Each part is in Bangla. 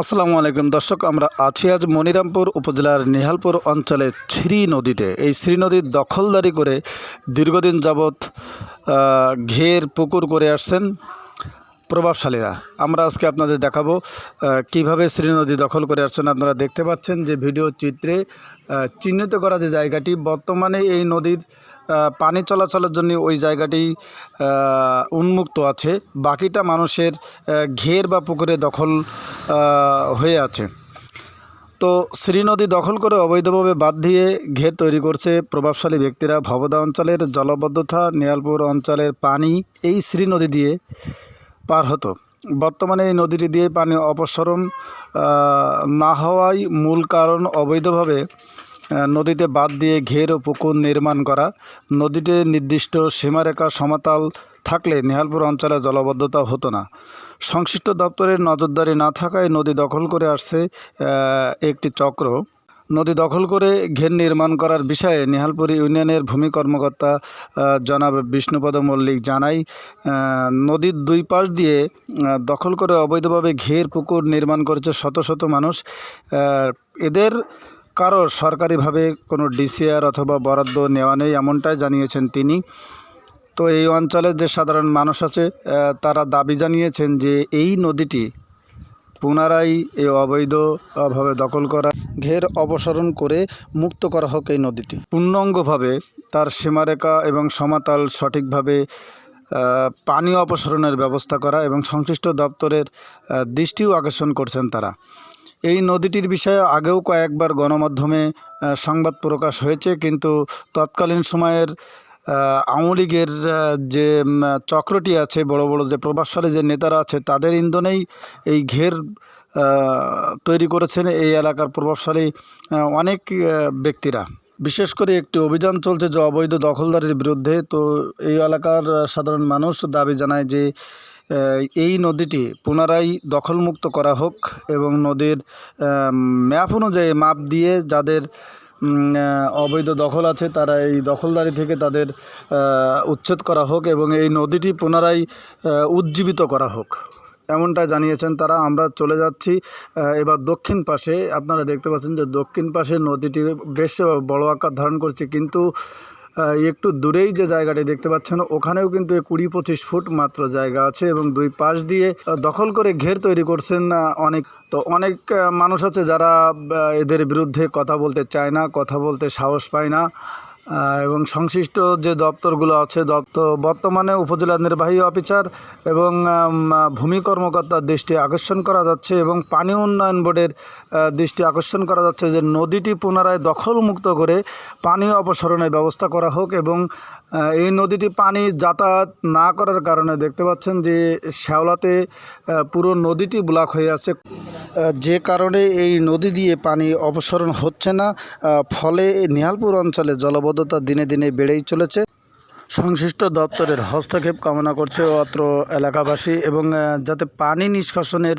আসসালামু আলাইকুম। দর্শক, আমরা আছি আজ মনিরামপুর উপজেলার নিহালপুর অঞ্চলে শ্রী নদীতে। এই শ্রী নদীর দখলদারি করে দীর্ঘদিন যাবৎ ঘের পুকুর করে আসছেন। প্রভাবশালীরা। আমরা আজকে আপনাদের দেখাবো কীভাবে শ্রী নদী দখল করে আসছেন আপনারা দেখতে পাচ্ছেন যে ভিডিও চিত্রে চিহ্নিত করা যে জায়গাটি, বর্তমানে এই নদীর পানি চলাচলের জন্য ওই জায়গাটি উন্মুক্ত আছে। বাকিটা মানুষের ঘের বা পুকুরে দখল হয়ে আছে। তো শ্রী নদী দখল করে অবৈধভাবে বাদ দিয়ে ঘের তৈরি করছে প্রভাবশালী ব্যক্তিরা। ভবদা অঞ্চলের জলবদ্ধতা, নিয়ালপুর অঞ্চলের পানি, এই শ্রী নদী দিয়ে পার হতো। বর্তমানে এই নদীটি দিয়ে পানি অপসরণ না হওয়াই মূল কারণ অবৈধভাবে নদীতে বাদ দিয়ে ঘের ও পুকুর নির্মাণ করা। নদীতে নির্দিষ্ট সীমারেখা সমতাল থাকলে নেহালপুর অঞ্চলে জলবদ্ধতা হতো না। সংশ্লিষ্ট দপ্তরের নজরদারি না থাকায় নদী দখল করে আসছে একটি চক্র। নদী দখল করে ঘের নির্মাণ করার বিষয়ে নিহালপুরি ইউনিয়নের ভূমি কর্মকর্তা জনাব বিষ্ণুপদ মল্লিক জানাই নদীর দুই পাশ দিয়ে দখল করে অবৈধভাবে ঘের পুকুর নির্মাণ করেছে শত শত মানুষ। এদের কারোর সরকারিভাবে কোনো ডিসিআর অথবা বরাদ্দ নেওয়া নেই এমনটাই জানিয়েছেন তিনি। তো এই অঞ্চলের যে সাধারণ মানুষ আছে তারা দাবি জানিয়েছেন যে এই নদীটি পুনরায় এই অবৈধভাবে দখল করা, ঘের অপসারণ করে মুক্ত করা হোক এই নদীটি। পূর্ণাঙ্গভাবে তার সীমারেখা এবং সমাতাল সঠিকভাবে পানি অপসারণের ব্যবস্থা করা এবং সংশ্লিষ্ট দপ্তরের দৃষ্টিও আকর্ষণ করছেন তারা। এই নদীটির বিষয়ে আগেও কয়েকবার গণমাধ্যমে সংবাদ প্রকাশ হয়েছে, কিন্তু তৎকালীন সময়ের আওয়ামী লীগের যে চক্রটি আছে, বড় বড় যে প্রভাবশালী যে নেতারা আছে, তাদের ইন্ধনেই এই ঘের তৈরি করেছেন এই এলাকার প্রভাবশালী অনেক ব্যক্তিরা। বিশেষ করে একটি অভিযান চলছে যে অবৈধ দখলদারির বিরুদ্ধে, তো এই এলাকার সাধারণ মানুষ দাবি জানায় যে এই নদীটি পুনরায় দখলমুক্ত করা হোক এবং নদীর ম্যাপ অনুযায়ী মাপ দিয়ে যাদের অবৈধ দখল আছে, তারা এই দখলদারি থেকে তাদের উচ্ছেদ করা হোক এবং এই নদীটি পুনরায় উজ্জীবিত করা হোক। এমনটা জানিয়েছেন তারা। আমরা চলে যাচ্ছি এবার দক্ষিণ পাশে। আপনারা দেখতে পাচ্ছেন যে দক্ষিণ পাশে নদীটি বেশ বড় আকার ধারণ করছে, কিন্তু একটু দূরেই যে জায়গাটি দেখতে পাচ্ছেন, ওখানেও কিন্তু কুড়ি পঁচিশ ফুট মাত্র জায়গা আছে এবং দুই পাশ দিয়ে দখল করে ঘের তৈরি করছেন অনেক, তো অনেক মানুষ আছে যারা এদের বিরুদ্ধে কথা বলতে চায় না, কথা বলতে সাহস পায় না। এবং সংশ্লিষ্ট যে দপ্তরগুলো আছে, দপ্তর বর্তমানে উপজেলা নির্বাহী অফিসার এবং ভূমি কর্মকর্তার দৃষ্টি আকর্ষণ করা যাচ্ছে এবং পানি উন্নয়ন বোর্ডের দৃষ্টি আকর্ষণ করা যাচ্ছে যে নদীটি পুনরায় দখলমুক্ত করে পানি অপসারণের ব্যবস্থা করা হোক এবং এই নদীটি পানি যাতায়াত না করার কারণে দেখতে পাচ্ছেন যে শ্যাওলাতে পুরো নদীটি ব্লক হয়ে আছে। যে কারণে এই নদী দিয়ে পানি অপসারণ হচ্ছে না। ফলে নিহালপুর অঞ্চলে জলবদ্ধতা দিনে দিনে বেড়েই চলেছে। সংশ্লিষ্ট দপ্তরের হস্তক্ষেপ কামনা করছে অত্র এলাকাবাসী এবং যাতে পানি নিষ্কাশনের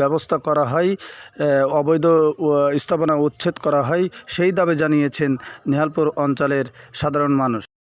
ব্যবস্থা করা হয় অবৈধ স্থাপনা উচ্ছেদ করা হয়, সেই দাবি জানিয়েছেন নেহালপুর অঞ্চলের সাধারণ মানুষ।